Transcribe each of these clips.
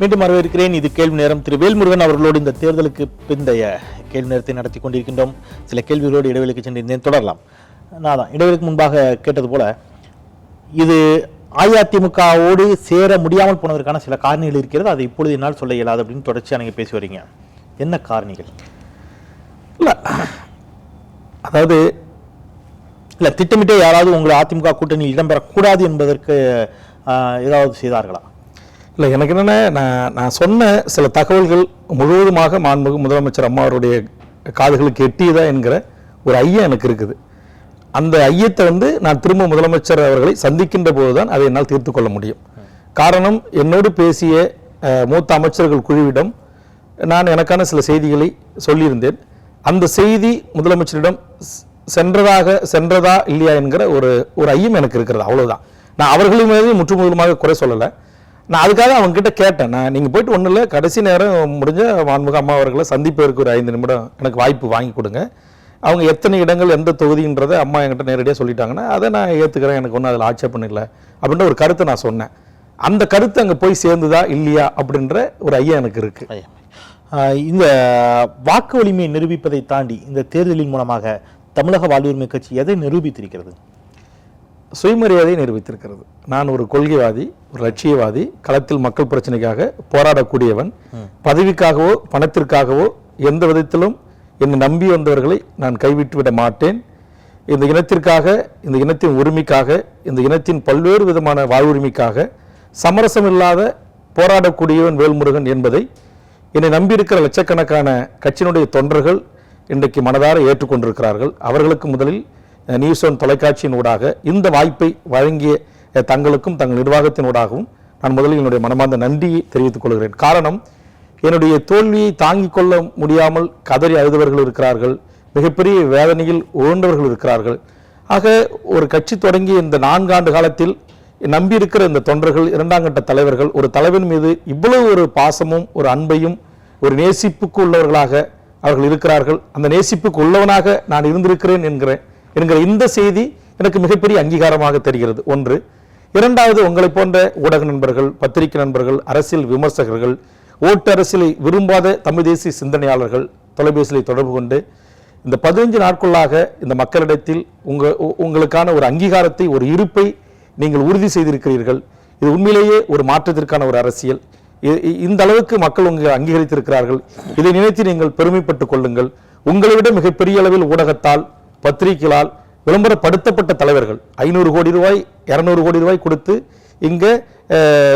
மீண்டும் வரவேற்கிறேன். இது கேள்வி நேரம். திரு வேல்முருகன் அவர்களோடு இந்த தேர்தலுக்கு பிந்தைய கேள்வி நேரத்தை நடத்தி கொண்டிருக்கின்றோம். சில கேள்விகளோடு இடைவெளிக்கு சென்றிருந்தேன். தொடரலாம். நான் தான் இடைவெளிக்கு முன்பாக கேட்டது போல இது அஇஅதிமுகவோடு சேர முடியாமல் போனதற்கான சில காரணிகள் இருக்கிறது. அதை இப்பொழுது என்னால் சொல்ல இயலாது அப்படின்னு தொடர்ச்சியாக நீங்கள் பேசி வரீங்க. என்ன காரணிகள்? இல்லை. அதாவது இல்லை திட்டமிட்டே யாராவது உங்களை அதிமுக கூட்டணியில் இடம்பெறக்கூடாது என்பதற்கு ஏதாவது செய்தார்களா? இல்லை எனக்கு என்னென்ன நான் நான் சொன்ன சில தகவல்கள் முழுவதுமாக மாண்புமிகு முதலமைச்சர் அம்மா அவருடைய காதுகளுக்கு எட்டியதா என்கிற ஒரு ஐயம் எனக்கு இருக்குது. அந்த ஐயத்தை வந்து நான் திரும்ப முதலமைச்சர் அவர்களை சந்திக்கின்ற போது தான் அதை என்னால் தீர்த்து கொள்ள முடியும். காரணம் என்னோடு பேசிய மூத்த அமைச்சர்கள் குழுவிடம் நான் எனக்கான சில செய்திகளை சொல்லியிருந்தேன். அந்த செய்தி முதலமைச்சரிடம் சென்றதாக சென்றதா இல்லையா என்கிற ஒரு ஒரு ஐயம் எனக்கு இருக்கிறது அவ்வளோதான் நான் அவர்களின் மீது முற்றுமுதலுமாக குறை சொல்லலை. நான் அதுக்காக அவங்ககிட்ட கேட்டேன். நான் நீங்கள் போயிட்டு ஒன்றும் இல்லை கடைசி நேரம் முடிஞ்ச வான்முக அம்மா அவர்களை சந்திப்பதற்கு ஒரு ஐந்து நிமிடம் எனக்கு வாய்ப்பு வாங்கி கொடுங்க. அவங்க எத்தனை இடங்கள் எந்த தொகுதின்றதை அம்மா என்கிட்ட நேரடியாக சொல்லிட்டாங்கன்னா அதை நான் ஏற்றுக்கிறேன் எனக்கு ஒன்றும் அதில் ஆட்சேபம் இல்லை அப்படின்ற ஒரு கருத்தை நான் சொன்னேன். அந்த கருத்து அங்கே போய் சேர்ந்துதா இல்லையா அப்படின்ற ஒரு ஐயா எனக்கு இருக்கு. இந்த வாக்கு வலிமையை நிரூபிப்பதை தாண்டி இந்த தேர்தலின் மூலமாக தமிழக வாழ்வுரிமை கட்சி எதை நிரூபித்திருக்கிறது? சுயமரியாதையை நிரூபித்திருக்கிறது. நான் ஒரு கொள்கைவாதி ஒரு லட்சியவாதி களத்தில் மக்கள் பிரச்சனைக்காக போராடக்கூடியவன் பதவிக்காகவோ பணத்திற்காகவோ எந்த விதத்திலும் என்னை நம்பி வந்தவர்களை நான் கைவிட்டு விட மாட்டேன். இந்த இனத்திற்காக இந்த இனத்தின் உரிமைக்காக இந்த இனத்தின் பல்வேறு விதமான வாழ்வுரிமைக்காக சமரசம் இல்லாத போராடக்கூடியவன் வேல்முருகன் என்பதை என்னை நம்பியிருக்கிற லட்சக்கணக்கான கட்சியினுடைய தொண்டர்கள் இன்றைக்கு மனதார ஏற்றுக்கொண்டிருக்கிறார்கள். அவர்களுக்கு முதலில் நியூசோன் தொலைக்காட்சியின் ஊடாக இந்த வாய்ப்பை வழங்கிய தங்களுக்கும் தங்கள் நிர்வாகத்தினூடாகவும் நான் முதலில் என்னுடைய மனமார்ந்த நன்றியை தெரிவித்துக் கொள்கிறேன். காரணம் என்னுடைய தோல்வியை தாங்கிக் கொள்ள முடியாமல் கதறி அழுதவர்கள் இருக்கிறார்கள் மிகப்பெரிய வேதனையில் உழந்தவர்கள் இருக்கிறார்கள். ஆக ஒரு கட்சி தொடங்கிய இந்த நான்காண்டு காலத்தில் நம்பியிருக்கிற இந்த தொண்டர்கள் இரண்டாம் கட்ட தலைவர்கள் ஒரு தலைவன் மீது இவ்வளவு ஒரு பாசமும் ஒரு அன்பையும் ஒரு நேசிப்புக்கு உள்ளவர்களாக அவர்கள் இருக்கிறார்கள். அந்த நேசிப்புக்கு உள்ளவனாக நான் இருந்திருக்கிறேன் என்கிறேன். என்கிற இந்த செய்தி எனக்கு மிகப்பெரிய அங்கீகாரமாக தெரிகிறது. ஒன்று இரண்டாவது உங்களைப் போன்ற ஊடக நண்பர்கள் பத்திரிகை நண்பர்கள் அரசியல் விமர்சகர்கள் ஓட்டு அரசியலை விரும்பாத தமிழ் தேசிய சிந்தனையாளர்கள் தொலைபேசியில் தொடர்பு கொண்டு இந்த பதினஞ்சு நாட்களாக இந்த மக்களிடத்தில் உங்க உ- உங்களுக்கான ஒரு அங்கீகாரத்தை ஒரு இருப்பை நீங்கள் உறுதி செய்திருக்கிறீர்கள். இது உண்மையிலேயே ஒரு மாற்றத்திற்கான ஒரு அரசியல். இ- இந்த அளவுக்கு மக்கள் உங்கள் அங்கீகரித்திருக்கிறார்கள். இதை நினைத்து நீங்கள் பெருமைப்பட்டுக் கொள்ளுங்கள். உங்களை விட மிகப்பெரிய அளவில் ஊடகத்தால் பத்திரிகைகளால் விளம்பரப்படுத்தப்பட்ட தலைவர்கள். ஐநூறு கோடி ரூபாய் இரநூறு கோடி ரூபாய் கொடுத்து இங்கே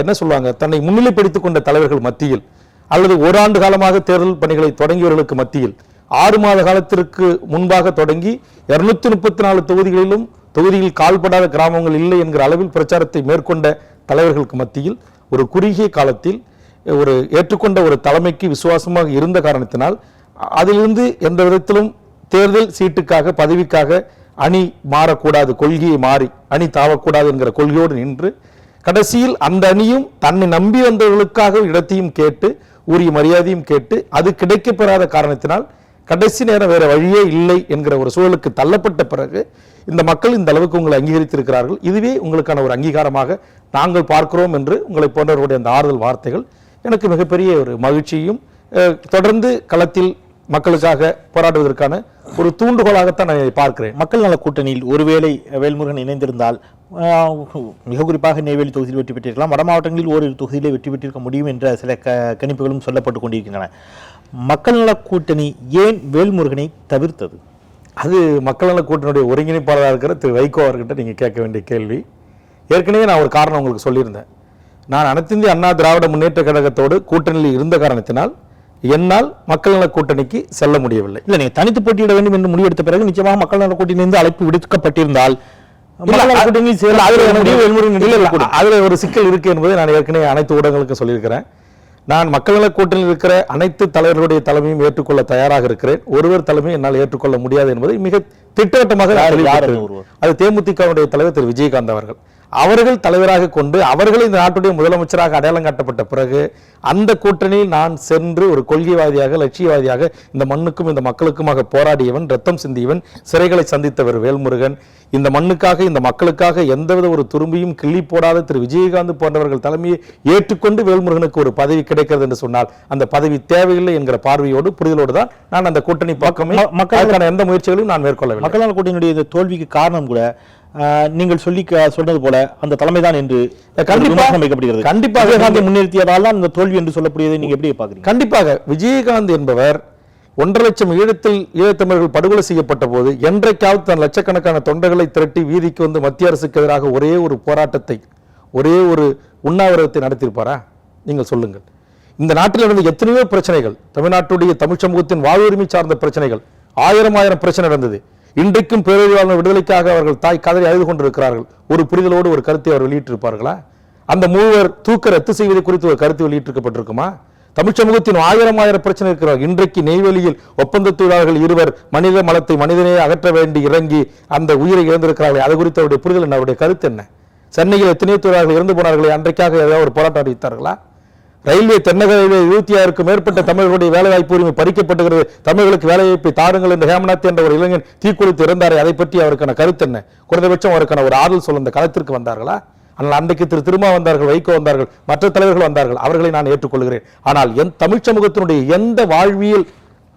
என்ன சொல்லுவாங்க தன்னை முன்னிலைப்படுத்திக் கொண்ட தலைவர்கள் மத்தியில் அல்லது ஓராண்டு காலமாக தேர்தல் பணிகளை தொடங்கியவர்களுக்கு மத்தியில் ஆறு மாத காலத்திற்கு முன்பாக தொடங்கி இருநூத்தி முப்பத்தி நாலு தொகுதிகளிலும் தொகுதியில் கால்படாத கிராமங்கள் இல்லை என்கிற அளவில் பிரச்சாரத்தை மேற்கொண்ட தலைவர்களுக்கு மத்தியில் ஒரு குறுகிய காலத்தில் ஒரு ஏற்றுக்கொண்ட ஒரு தலைமைக்கு விசுவாசமாக இருந்த காரணத்தினால் அதிலிருந்து எந்த விதத்திலும் தேர்தல் சீட்டுக்காக பதவிக்காக அணி மாறக்கூடாது கொள்கையை மாறி அணி தாவக்கூடாது என்கிற கொள்கையோடு நின்று கடைசியில் அந்த அணியும் தன்னை நம்பி வந்தவர்களுக்காக இடத்தையும் கேட்டு உரிய மரியாதையும் கேட்டு அது கிடைக்கப்பெறாத காரணத்தினால் கடைசி நேரம் வேற வழியே இல்லை என்கிற ஒரு சூழலுக்கு தள்ளப்பட்ட பிறகு இந்த மக்கள் இந்த அளவுக்கு உங்களை அங்கீகரித்திருக்கிறார்கள். இதுவே உங்களுக்கான ஒரு அங்கீகாரமாக நாங்கள் பார்க்கிறோம் என்று உங்களை போன்றவர்களுடைய அந்த ஆறுதல் வார்த்தைகள் எனக்கு மிகப்பெரிய ஒரு மகிழ்ச்சியும் தொடர்ந்து களத்தில் மக்களுக்காக போராடுவதற்கான ஒரு தூண்டுகோலாகத்தான் நான் பார்க்கிறேன். மக்கள் நல கூட்டணியில் ஒருவேளை வேல்முருகன் இணைந்திருந்தால் மிக குறிப்பாக நெய்வேலி தொகுதியில் வெற்றி பெற்றிருக்கலாம். வட மாவட்டங்களில் ஓரிரு தொகுதியிலே வெற்றி பெற்றிருக்க முடியும் என்ற சில க கணிப்புகளும் சொல்லப்பட்டு கொண்டிருக்கின்றன. மக்கள் நல கூட்டணி ஏன் வேல்முருகனை தவிர்த்தது? அது மக்கள் நல கூட்டணியுடைய ஒருங்கிணைப்பாளராக இருக்கிற திரு வைகோ அவர்கிட்ட நீங்கள் கேட்க வேண்டிய கேள்வி. ஏற்கனவே நான் ஒரு காரணம் உங்களுக்கு சொல்லியிருந்தேன். நான் அனைத்திந்திய அண்ணா திராவிட முன்னேற்ற கழகத்தோடு கூட்டணியில் இருந்த காரணத்தினால் என்னால் மக்கள் நல கூட்டணிக்கு செல்ல முடியவில்லை. இல்ல நீங்க தனித்து போட்டியிட வேண்டும் என்று முடிவெடுத்த பிறகு நிச்சயமாக மக்கள் நல கூட்டணியிலிருந்து அழைப்பு விடுக்கப்பட்டிருந்தால் அதுல ஒரு சிக்கல் இருக்கு என்பதை நான் ஏற்கனவே அனைத்து ஊடகங்களுக்கும் சொல்லியிருக்கிறேன். நான் மக்கள் நல கூட்டணியில் இருக்கிற அனைத்து தலைவர்களுடைய தலைமையும் ஏற்றுக்கொள்ள தயாராக இருக்கிறேன். ஒருவர் தலைமையை என்னால் ஏற்றுக்கொள்ள முடியாது என்பதை மிக திட்டவட்டமாக அது தேமுதிகவுடைய தலைவர் திரு. விஜயகாந்த் அவர்கள். அவர்கள் தலைவராக கொண்டு அவர்கள் இந்த நாட்டுடைய முதலமைச்சராக அடையாளம் காட்டப்பட்ட பிறகு அந்த கூட்டணியில் நான் சென்று ஒரு கொள்கைவாதியாக லட்சியவாதியாக இந்த மண்ணுக்கும் இந்த மக்களுக்குமாக போராடியவன் ரத்தம் சிந்தியவன் சிறைகளை சந்தித்தவர் வேல்முருகன். இந்த மண்ணுக்காக இந்த மக்களுக்காக எந்தவித ஒரு துரும்பியும் கிள்ளி போடாத திரு விஜயகாந்த் போன்றவர்கள் தலைமையை ஏற்றுக்கொண்டு வேல்முருகனுக்கு ஒரு பதவி கிடைக்கிறது என்று சொன்னால் அந்த பதவி தேவையில்லை என்கிற பார்வையோடு புரிதலோடு தான் நான் அந்த கூட்டணி பக்கமே ம- மக்கள் அதற்கான எந்த முயற்சிகளையும் நான் மேற்கொள்ளவில்லை மக்கள் நல கூட்டணியுடைய தோல்விக்கு காரணம் கூட நீங்கள் சொல்லி சொன்னது போல அந்த தலைமைதான் என்று கண்டிப்பா. விமர்சனம் வைக்கப்படுகிறது கண்டிப்பாக. விஜயகாந்தை முன்னிறுத்தியதால் தான் இந்த தோல்வி என்று சொல்லக்கூடியதை நீங்க எப்படி பாக்குறீங்க கண்டிப்பாக விஜயகாந்த் என்பவர் ஒன்றரை லட்சம் ஈழத்தில் ஈழத்தமிழர்கள் படுகொலை செய்யப்பட்ட போது என்றைக்காவது தன் லட்சக்கணக்கான தொண்டர்களை திரட்டி வீதிக்கு வந்து மத்திய அரசுக்கு எதிராக ஒரே ஒரு போராட்டத்தை ஒரே ஒரு உண்ணாவிரதத்தை நடத்தியிருப்பாரா? நீங்கள் சொல்லுங்கள். இந்த நாட்டில் நடந்த எத்தனையோ பிரச்சனைகள் தமிழ்நாட்டுடைய தமிழ் சமூகத்தின் வாழ்வுரிமை சார்ந்த பிரச்சனைகள் ஆயிரம் ஆயிரம் பிரச்சனை நடந்தது. இன்றைக்கும் பேரறிவாளர் விடுதலைக்காக அவர்கள் தாய் கதறி அழுது கொண்டிருக்கிறார்கள். ஒரு புரிதலோடு ஒரு கருத்தை அவர் வெளியிட்டிருப்பார்களா? அந்த மூவர் தூக்க ரத்து செய்வது குறித்து ஒரு கருத்து வெளியிட்டிருக்கப்பட்டிருக்குமா? தமிழ் சமூகத்தின் ஆயிரம் ஆயிரம் பிரச்சனை இருக்கிறார். இன்றைக்கு நெய்வேலியில் ஒப்பந்த தொழிலாளர்கள் இருவர் மனித மலத்தை மனிதனே அகற்ற வேண்டி இறங்கி அந்த உயிரை இழந்திருக்கிறார்கள் அது குறித்து அவருடைய புரிதல் என்ன? அவருடைய கருத்து என்ன? சென்னையில் எத்தனையோ தொழிலாளர்கள் இறந்து போனார்களே அன்றைக்காக ஏதாவது ஒரு போராட்டம் அறிவித்தார்களா? ரயில்வே தென்னக ரயில்வே இருபத்தி ஆறுக்கும் மேற்பட்ட தமிழர்களுடைய வேலைவாய்ப்பு உரிமை பறிக்கப்படுகிறது தமிழர்களுக்கு வேலைவாய்ப்பை தாருங்கள் என்று ஹேமநாத் என்ற ஒரு இளைஞன் தீக்குளித்து இறந்தாரே அதை பற்றி அவருக்கான கருத்து என்ன? குறைந்தபட்சம் அவருக்கான ஒரு ஆறுதல் சொல்ல அந்த களத்திற்கு வந்தார்களா? ஆனால் அன்றைக்கு திரு திருமா வந்தார்கள் வைகோ வந்தார்கள் மற்ற தலைவர்கள் வந்தார்கள் அவர்களை நான் ஏற்றுக்கொள்கிறேன். ஆனால் என் தமிழ் சமூகத்தினுடைய எந்த வாழ்வியல்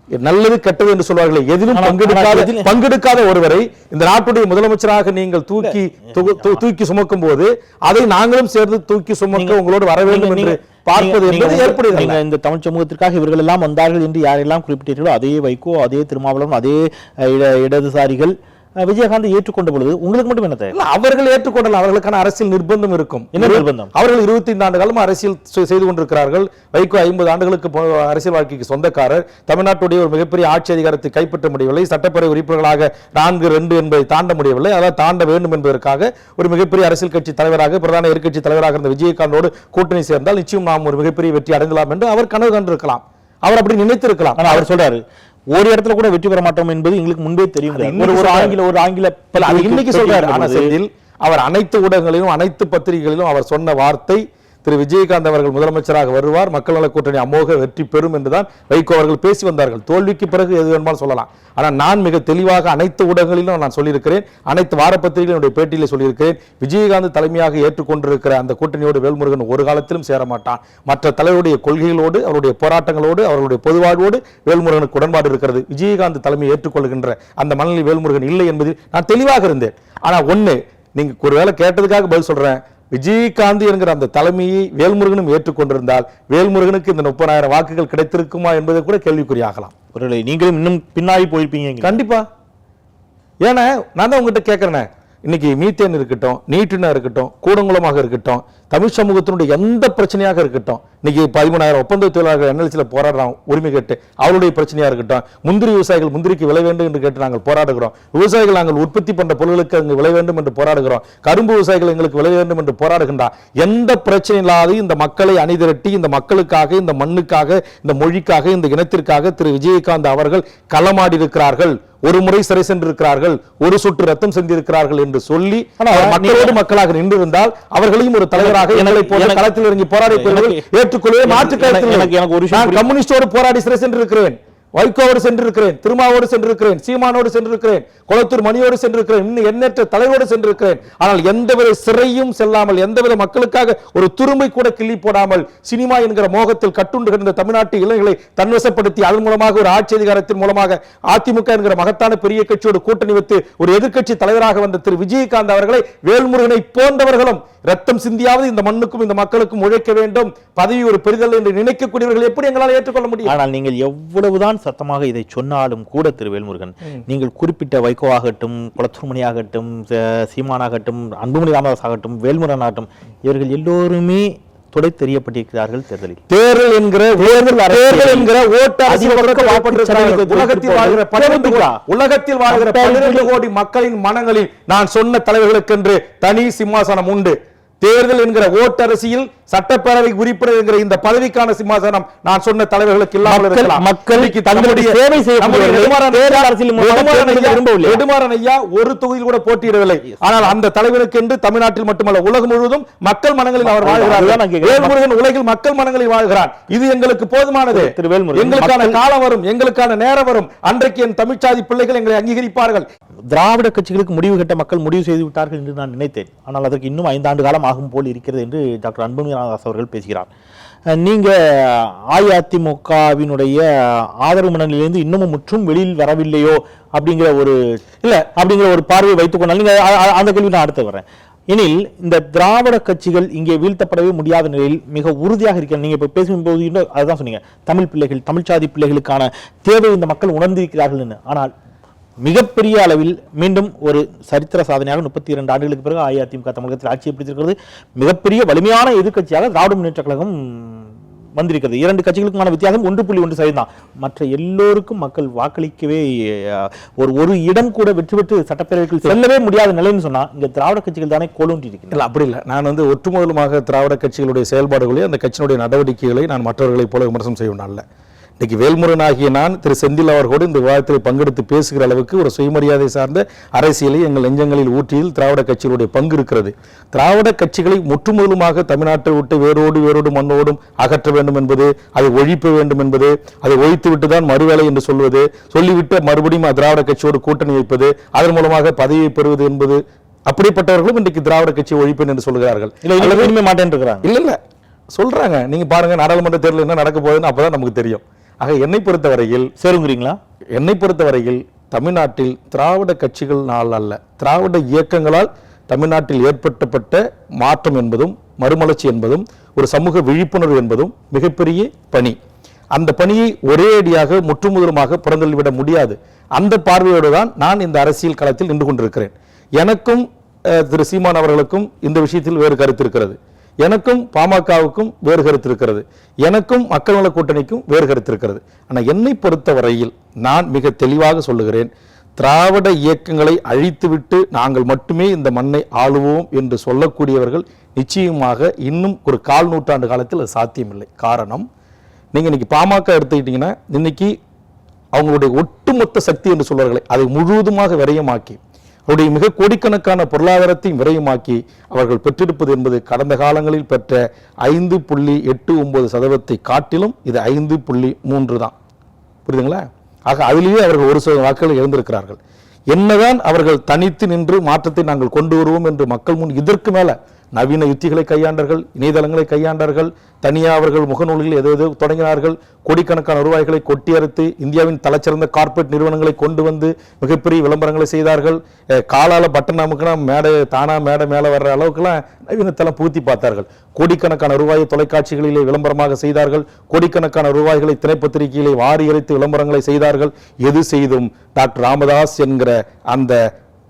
நல்லது கெட்டது என்று சொல்வார்களே எதிலும் பங்கெடுக்காத பங்கெடுக்காத ஒருவரை இந்த நாட்டுடைய முதலமைச்சராக நீங்கள் தூக்கி தூக்கி சுமக்கும் போது அதை நாங்களும் சேர்ந்து தூக்கி சுமக்க உங்களோடு வர வேண்டும் என்று பார்ப்பது என்பது ஏற்படுகிறது இந்த தமிழ் சமூகத்திற்காக இவர்கள் எல்லாம் வந்தார்கள் என்று யாரெல்லாம் குறிப்பிட்டீர்களோ அதே வைகோ அதே திருமாவளவன் அதே இடதுசாரிகள் விஜயகாந்த் ஏற்றுக்கொண்ட பொழுது உங்களுக்கு மட்டும் என்ன தேவை? அவர்கள் ஏற்றுக்கொண்டல அவர்களுக்கான அரசியல் நிர்பந்தம் இருக்கும். என்ன நிர்பந்தம்? அவர்கள் 25 ஆண்டு காலமா அரசியல் செய்து கொண்டிருக்கிறார்கள். வைகோ ஐம்பது ஆண்டுகளுக்கு அரசியல் வாழ்க்கைக்கு சொந்தக்காரர். தமிழ்நாட்டுடைய ஒரு மிகப்பெரிய ஆட்சி அதிகாரத்தை கைப்பற்ற முடியவில்லை. சட்டப்பேரவை உறுப்பினர்களாக நான்கு ரெண்டு என்பதை தாண்ட முடியவில்லை. அதாவது தாண்ட வேண்டும் என்பதற்காக ஒரு மிகப்பெரிய அரசியல் கட்சி தலைவராக பிரதான எதிர்க்கட்சி தலைவராக இருந்த விஜயகாந்தோடு கூட்டணி சேர்ந்தால் நிச்சயம் நாம் ஒரு மிகப்பெரிய வெற்றி அடைந்தலாம் என்று அவர் கனவு கண்டிருக்கலாம். அவர் அப்படி நினைத்திருக்கலாம். அவர் சொல்றாரு ஒரு இடத்துல கூட வெற்றி பெற மாட்டோம் என்பது எங்களுக்கு முன்பே தெரியும் ஒரு. ஆங்கில ஒரு ஆங்கில இன்னைக்கு சொல்றாரு. அவர் அனைத்து ஊடகங்களிலும் அனைத்து பத்திரிகைகளிலும் அவர் சொன்ன வார்த்தை திரு விஜயகாந்த் அவர்கள் முதலமைச்சராக வருவார். மக்கள் நல கூட்டணி அமோக வெற்றி பெறும் என்றுதான் வைகோ அவர்கள் பேசி வந்தார்கள். தோல்விக்கு பிறகு எது வேணுமாலும் சொல்லலாம். ஆனால் நான் மிக தெளிவாக அனைத்து ஊடகங்களிலும் நான் சொல்லியிருக்கிறேன். அனைத்து வார பத்திரிகைகளுடைய பேட்டியில் சொல்லியிருக்கிறேன். விஜயகாந்த் தலைமையாக ஏற்றுக்கொண்டிருக்கிற அந்த கூட்டணியோடு வேல்முருகன் ஒரு காலத்திலும் சேர மாட்டான் மற்ற தலைவருடைய கொள்கைகளோடு அவருடைய போராட்டங்களோடு அவர்களுடைய பொதுவாழ்வோடு வேல்முருகனுக்கு உடன்பாடு இருக்கிறது. விஜயகாந்த் தலைமையை ஏற்றுக்கொள்கின்ற அந்த மனநிலை வேல்முருகன் இல்லை என்பதில் நான் தெளிவாக இருந்தேன். ஆனால் ஒன்று நீங்கள் ஒருவேளை கேட்டதுக்காக பதில் சொல்கிறேன் விஜயகாந்த் என்கிற அந்த தலைமையை வேல்முருகனும் ஏற்றுக்கொண்டிருந்தால் வேல்முருகனுக்கு இந்த முப்பதாயிரம் வாக்குகள் கிடைத்திருக்குமா என்பதை கூட கேள்விக்குறியாகலாம். ஒருவேளை நீங்களும் இன்னும் பின்னாடி போயிருப்பீங்க கண்டிப்பா. ஏன்னா நான் தான் உங்ககிட்ட கேட்கறேனே இன்னைக்கு மீத்தேன் இருக்கட்டும் நீட்டினா இருக்கட்டும் கூடங்குளமாக இருக்கட்டும் தமிழ் சமூகத்தினுடைய எந்த பிரச்சனையாக இருக்கட்டும் இன்னைக்கு பதிமூணாயிரம் ஒப்பந்த தொழிலாளர்கள் என்எல்சியில் போராடுறோம் உரிமை கேட்டு அவருடைய பிரச்சனையாக இருக்கட்டும் முந்திரி விவசாயிகள் முந்திரிக்கு விலை வேண்டும் என்று கேட்டு நாங்கள் போராடுகிறோம். விவசாயிகள் நாங்கள் உற்பத்தி பண்ற பொருளுக்கு அங்கு விலை வேண்டும் என்று போராடுகிறோம். கரும்பு விவசாயிகள் எங்களுக்கு விலை வேண்டும் என்று போராடுகின்றார் எந்த பிரச்சனை இல்லாத இந்த மக்களை அணிதிரட்டி இந்த மக்களுக்காக இந்த மண்ணுக்காக இந்த மொழிக்காக இந்த இனத்திற்காக திரு விஜயகாந்த் அவர்கள் களமாடி இருக்கிறார்கள் ஒரு முறை சிறை சென்றிருக்கிறார்கள் ஒரு சொட்டு ரத்தம் சென்றிருக்கிறார்கள் என்று சொல்லி மக்களோடு மக்களாக நின்றிருந்தால் அவர்களையும் ஒரு தலைவராக எங்களை போல களத்தில் இறங்கி போராடி ஏற்றுக்கொள்ளவே மாற்று எனக்கு- கருத்து எனக்கு- ஒரு கம்யூனிஸ்டோடு போராடி சிறை சென்றிருக்கிறேன் வைகோவோடு சென்றிருக்கிறேன் திருமாவோடு சென்றிருக்கிறேன் சீமானோடு சென்றிருக்கிறேன் குளத்தூர் மணியோடு சென்றிருக்கிறேன் இன்னும் எண்ணற்ற தலைவரோடு சென்றிருக்கிறேன். ஆனால் எந்தவித சிறையும் செல்லாமல் எந்தவித மக்களுக்காக ஒரு துரும்பை கூட கிள்ளி போடாமல் சினிமா என்கிற மோகத்தில் கட்டுண்டு கிடந்த தமிழ்நாட்டு இளைஞர்களை தன்வசப்படுத்தி அதன் மூலமாக ஒரு ஆட்சி அதிகாரத்தின் மூலமாக அதிமுக என்கிற மகத்தான பெரிய கட்சியோடு கூட்டணி வைத்து ஒரு எதிர்க்கட்சி தலைவராக வந்த திரு விஜயகாந்த் அவர்களை வேல்முருகனை போன்றவர்களும் ரத்தம் சிந்தியாவது இந்த மண்ணுக்கும் இந்த மக்களுக்கும் உழைக்க வேண்டும் பதவி ஒரு பெரிதல் என்று நினைக்கக்கூடியவர்கள் எப்படி எங்களால் ஏற்றுக்கொள்ள முடியும்? ஆனால் நீங்கள் எவ்வளவுதான் சத்தமாக இதை சொன்னாலும் கூட திரு வேல்முருகன் நீங்கள் குறிப்பிட்ட வைகோ ஆகட்டும் குளத்தூர்மணி ஆகட்டும் சீமானாகட்டும் அன்புமணி ராமதாஸ் ஆகட்டும் வேல்முருகன் ஆகட்டும் இவர்கள் எல்லோருமே துடை தெரியப்பட்டிருக்கிறார்கள் தேர்தலில். தேர்தல் என்கிற தேர்தல் தேர்தல் என்கிற உலகத்தில் வாழ்கிற பன்னிரண்டு கோடி- உலகத்தில் வாழ்கிற பன்னிரண்டு கோடி மக்களின் மனங்களில் நான் சொன்ன தலைவர்களுக்கென்று தனி சிம்மாசனம் உண்டு. தேர்தல் என்கிற ஓட்டரசியில் சட்டப்பேரவை உறுப்பினர் என்கிற இந்த பதவிக்கான சிம்மாசனம் நான் சொன்ன தலைவர்களுக்கு இல்லாமல் இருக்கலாம். மக்கள் இன்னைக்கு தங்களுடைய சேவை நெடுமாறன் ஐயா- ஒரு தொகுதியில் கூட போட்டியிடவில்லை. ஆனால் அந்த தலைவருக்கு என்று தமிழ்நாட்டில் மட்டுமல்ல உலகம் முழுவதும் மக்கள் மனங்களில் அவர் வாழ்கிறார். வேல்முருகன் உலகில் மக்கள் மனங்களில் வாழ்கிறார். இது எங்களுக்கு போதுமானது. எங்களுக்கான காலம் வரும் எங்களுக்கான நேரம் வரும். அன்றைக்கு என் தமிழ்ச்சாதி பிள்ளைகள் எங்களை அங்கீகரிப்பார்கள். திராவிட கட்சிகளுக்கு முடிவு கட்ட மக்கள் முடிவு செய்து விட்டார்கள் என்று நான் நினைத்தேன். ஆனால் அதற்கு இன்னும் ஐந்தாண்டு காலம் ஆகும் போல் இருக்கிறது என்று டாக்டர் அன்புமணி ராமதாஸ் அவர்கள் பேசுகிறார். நீங்கள் நீங்க அஇஅதிமுகவினுடைய ஆதரவு மனநிலையிலிருந்து இன்னமும் முற்றும் வெளியில் வரவில்லையோ அப்படிங்கிற ஒரு இல்லை அப்படிங்கிற ஒரு பார்வையை வைத்துக் நீங்கள் அந்த கேள்வி நான் அடுத்து வரேன் எனில் இந்த திராவிட கட்சிகள் இங்கே வீழ்த்தப்படவே முடியாத நிலையில் மிக உறுதியாக இருக்கிற நீங்க இப்போ பேசும்போது அதுதான் சொன்னீங்க. தமிழ் பிள்ளைகள் தமிழ்ச்சாதி பிள்ளைகளுக்கான தேவை இந்த மக்கள் உணர்ந்திருக்கிறார்கள் ஆனால் மிகப்பெரிய அளவில் மீண்டும் ஒரு சரித்திர சாதனையாக முப்பத்தி இரண்டு ஆண்டுகளுக்கு பிறகு அஇஅதிமுக தமிழகத்தில் ஆட்சியை பிடித்திருக்கிறது. மிகப்பெரிய வலிமையான எதிர்க்கட்சியாக திராவிட முன்னேற்ற கழகம் வந்திருக்கிறது. இரண்டு கட்சிகளுக்குமான வித்தியாசம் ஒன்று புள்ளி ஒன்று சதவீதம் மற்ற எல்லோருக்கும் மக்கள் வாக்களிக்கவே ஒரு ஒரு இடம் கூட வெற்றி பெற்று சட்டப்பேரவைக்கு செல்லவே முடியாத நிலைன்னு சொன்னா இங்க திராவிட கட்சிகள் தானே கோலூன்றி இல்ல அப்படி இல்லை. நான் வந்து ஒட்டுமொத்தமாக திராவிட கட்சிகளுடைய செயல்பாடுகளை அந்த கட்சியினுடைய நடவடிக்கைகளை நான் மற்றவர்களைப் போல விமர்சனம் செய்யும் அல்ல இன்னைக்கு வேல்முருகன் ஆகிய நான் திரு செந்தில் அவர்களோடு இந்த விவாதத்தில் பங்கெடுத்து பேசுகிற அளவுக்கு ஒரு சுயமரியாதை சார்ந்த அரசியலை எங்கள் நெஞ்சங்களில் ஊற்றியில் திராவிட கட்சிகளுடைய பங்கு இருக்கிறது. திராவிட கட்சிகளை முற்றுமுதலுமாக தமிழ்நாட்டை விட்டு வேரோடு வேரோடு மண்ணோடும் அகற்ற வேண்டும் என்பது அதை ஒழிக்க வேண்டும் என்பது அதை ஒழித்து விட்டு தான் மறுவேலை என்று சொல்வது சொல்லிவிட்டு மறுபடியும் திராவிட கட்சியோடு கூட்டணி வைப்பது அதன் மூலமாக பதவியை பெறுவது என்பது அப்படிப்பட்டவர்களும் இன்றைக்கு திராவிட கட்சியை ஒழிப்பேன் என்று சொல்கிறார்கள். இல்ல மாட்டேன் இல்ல இல்ல சொல்றாங்க. நீங்க பாருங்க நாடாளுமன்ற தேர்தல் என்ன நடக்க போகுதுன்னு அப்பதான் நமக்கு தெரியும். ஆக என்னை பொறுத்தவரையில் சேருங்கிறீங்களா? என்னை பொறுத்தவரையில் தமிழ்நாட்டில் திராவிட கட்சிகளால் அல்ல. திராவிட இயக்கங்களால் தமிழ்நாட்டில் ஏற்பட்டப்பட்ட மாற்றம் என்பதும் மறுமலர்ச்சி என்பதும் ஒரு சமூக விழிப்புணர்வு என்பதும் மிகப்பெரிய பணி. அந்த பணியை ஒரே அடியாக முற்றுமுதலுமாக புறந்தள்ளிவிட முடியாது. அந்த பார்வையோடு தான் நான் இந்த அரசியல் களத்தில் நின்று கொண்டிருக்கிறேன். எனக்கும் திரு சீமான் அவர்களுக்கும் இந்த விஷயத்தில் வேறு கருத்து இருக்கிறது. எனக்கும் பாமகவுக்கும் வேறு கருத்து இருக்கிறது. எனக்கும் மக்கள் நல கூட்டணிக்கும் வேறு கருத்து இருக்கிறது. ஆனால் என்னை பொறுத்தவரையில் நான் மிக தெளிவாக சொல்லுகிறேன் திராவிட இயக்கங்களை அழித்துவிட்டு நாங்கள் மட்டுமே இந்த மண்ணை ஆளுவோம் என்று சொல்லக்கூடியவர்கள் நிச்சயமாக இன்னும் ஒரு கால் நூற்றாண்டு காலத்தில் அது சாத்தியமில்லை. காரணம் நீங்கள் இன்றைக்கி பாமக எடுத்துக்கிட்டீங்கன்னா இன்னைக்கு அவங்களுடைய ஒட்டுமொத்த சக்தி என்று சொல்வார்களே அதை முழுவதுமாக விரயமாக்கி அவருடைய மிக கோடிக்கணக்கான பொருளாதாரத்தையும் விரயமாக்கி அவர்கள் பெற்றிருப்பது என்பது கடந்த காலங்களில் பெற்ற ஐந்து புள்ளி எட்டு ஒன்பது சதவீதத்தை காட்டிலும் இது ஐந்து புள்ளி மூன்று தான். புரியுதுங்களா? ஆக அதிலேயே அவர்கள் ஒரு சில வாக்குகள் எழுந்திருக்கிறார்கள் என்னதான் அவர்கள் தனித்து நின்று மாற்றத்தை நாங்கள் கொண்டு வருவோம் என்று மக்கள் முன் இதற்கு மேலே நவீன யுத்திகளை கையாண்டார்கள் இணையதளங்களை கையாண்டார்கள் தனியாக அவர்கள் முகநூல்களில் ஏதோ ஏதோ தொடங்கினார்கள் கோடிக்கணக்கான ரூபாய்களை கொட்டியறுத்து இந்தியாவின் தலைச்சிறந்த கார்ப்பரேட் நிறுவனங்களை கொண்டு வந்து மிகப்பெரிய விளம்பரங்களை செய்தார்கள். காலால் பட்டன் அமுக்குனா மேடை தானா மேடை மேலே வர்ற அளவுக்குலாம் நவீனத்தெல்லாம் பூத்தி பார்த்தார்கள். கோடிக்கணக்கான ரூபாயை தொலைக்காட்சிகளிலே விளம்பரமாக செய்தார்கள். கோடிக்கணக்கான ரூபாய்களை திரைப்பத்திரிகையிலே வாரி இறைத்து விளம்பரங்களை செய்தார்கள். எது செய்தும் டாக்டர் ராமதாஸ் என்கிற அந்த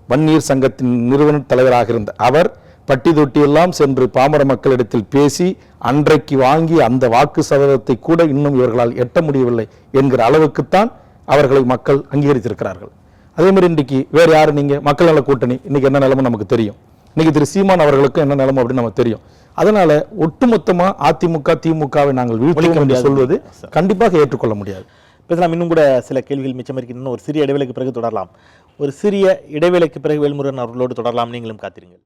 வன்னியர் சங்கத்தின் நிறுவன தலைவராக இருந்த அவர் பட்டி தொட்டி எல்லாம் சென்று பாமர மக்களிடத்தில் பேசி அன்றைக்கு வாங்கி அந்த வாக்கு சதவீதத்தை கூட இன்னும் இவர்களால் எட்ட முடியவில்லை என்கிற அளவுக்குத்தான் அவர்களை மக்கள் அங்கீகரித்திருக்கிறார்கள். அதே மாதிரி இன்றைக்கு வேறு யாரு நீங்க? மக்கள் நல கூட்டணி. இன்னைக்கு என்ன நிலைமை நமக்கு தெரியும்? இன்னைக்கு திரு சீமான் அவர்களுக்கும் என்ன நிலைமை அப்படின்னு நமக்கு தெரியும். அதனால ஒட்டுமொத்தமா அதிமுக திமுகவை நாங்கள் வீழ்த்துவோம் என்று சொல்வது கண்டிப்பாக ஏற்றுக்கொள்ள முடியாது. பேசலாம். இன்னும் கூட சில கேள்விகள் மிச்சம் இருக்கின்றன. ஒரு சிறிய இடைவேளைக்கு பிறகு தொடரலாம். ஒரு சிறிய இடைவேளைக்கு பிறகு வேல்முருகன் அவர்களோடு தொடரலாம். நீங்களும் காத்திருங்கள்.